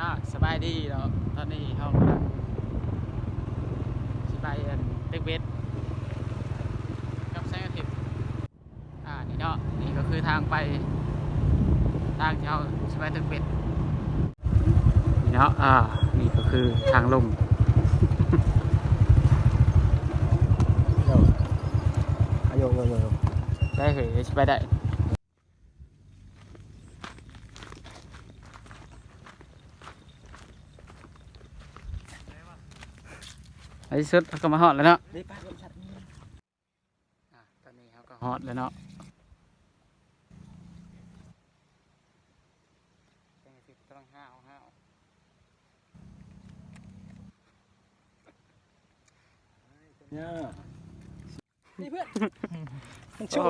อ่าสบายดีเนาะตอนนี้เฮากำลังสิไปอันเต็กเวทกับแสงอาทิตย์อ่านี่เนาะนี่ก็คือทางไปทางที่เฮาสิไปเต็กเวทนี่เนาะอ่านี่ก็คือทางลงโยโยโยโยได้เหยสิไปได้ ในที่สุดเขาก็มาฮอดแล้วเนาะได้ป้าลมชัดนี่อะตอนนี้เขาก็ฮอตแล้วเนาะแตงสิบกำลังห้าวห้าวเนี่ยนี่เพื่อนมันโอ้ชู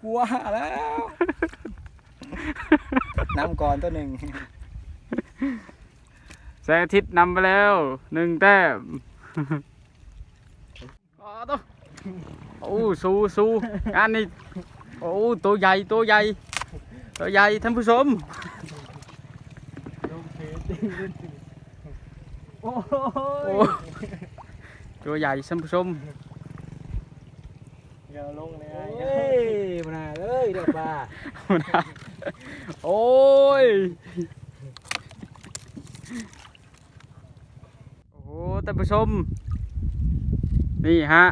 โหกลัวแล้ว น้ำก่อนตัวหนึ่งแสงอาทิตย์นำไปแล้วหนึ่งแต้ม อ๋อตัวโอ้สูสูงานนี้โอ้ตัวใหญ่ตัวใหญ่ตัวใหญ่ท่านผู้ชมโอ้โอ้ตัวใหญ่ท่านผู้ชมอย่าลงเลยเฮ้ยมาหนาเลยเด็กป้าโอ้ยโอ้โห ท่านผู้ชม นี่ฮะ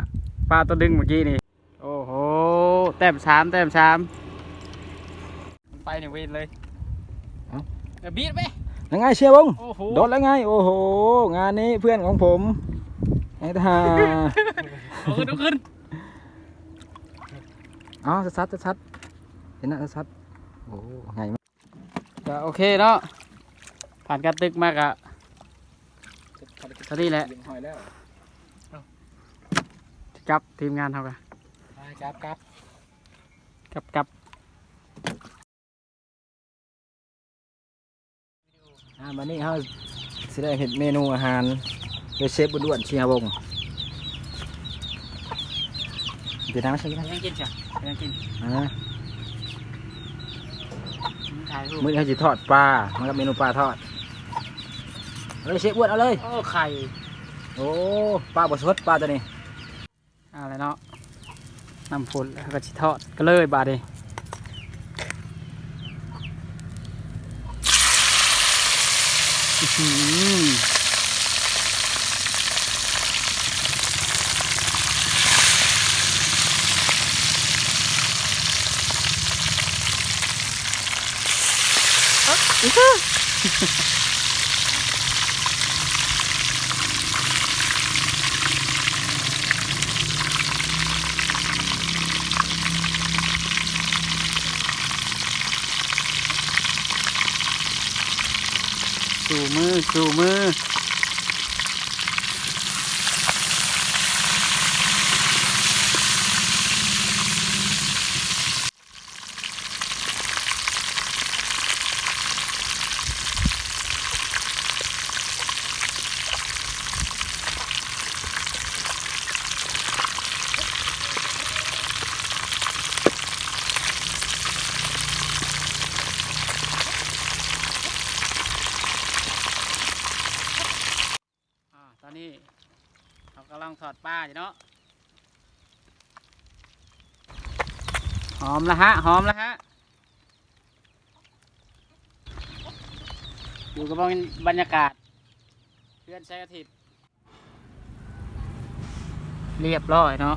ปลาตัวดึงเมื่อกี้นี่ โอ้โห แต้มสามแต้มสามมันไปเนี่ยเวนเลยเอาบีดไปยังไงเชียร์บงโอ้โหโดนแล้วไง โอ้โห งานนี้เพื่อนของผมไอ้ทาเอาขึ้นเอาขึ้นเอ๋อซัดซัดซัดเห็นนะซัดโอ้ไงมั้ยก็โอเคเนาะผ่านการตึกมากอะ เท่านี้แหละหอยแล้วกับทีมงานเขากันครับครับกับกับอ่าวันนี้เขาสิได้เห็นเมนูอาหารโดยเชฟบุญด้วนเชียร์วงเดี๋ยวน้ำใช่ไหมยังกินจ้ะยังกินอ่าถ่ายรูปมื้อนี้เขาจะทอดปลามันก็เมนูปลาทอด เอาเลยเชฟอ้วนเอาเลย โอ้ไข่โอ้ปลาบดสดปลาตัวนี้อะไรเนาะน้ำฝนแล้วก็ชิทอดก็เลยบาดนี้อื้อหื สู่มือสู่มือ อนนี้เขากำลังถอดปลาอยู่เนาะหอมแล้วฮะหอมแล้วฮะอยู่กับบรรยากาศเพื่อนใช้อาทิตย์เรียบร้อยเนาะ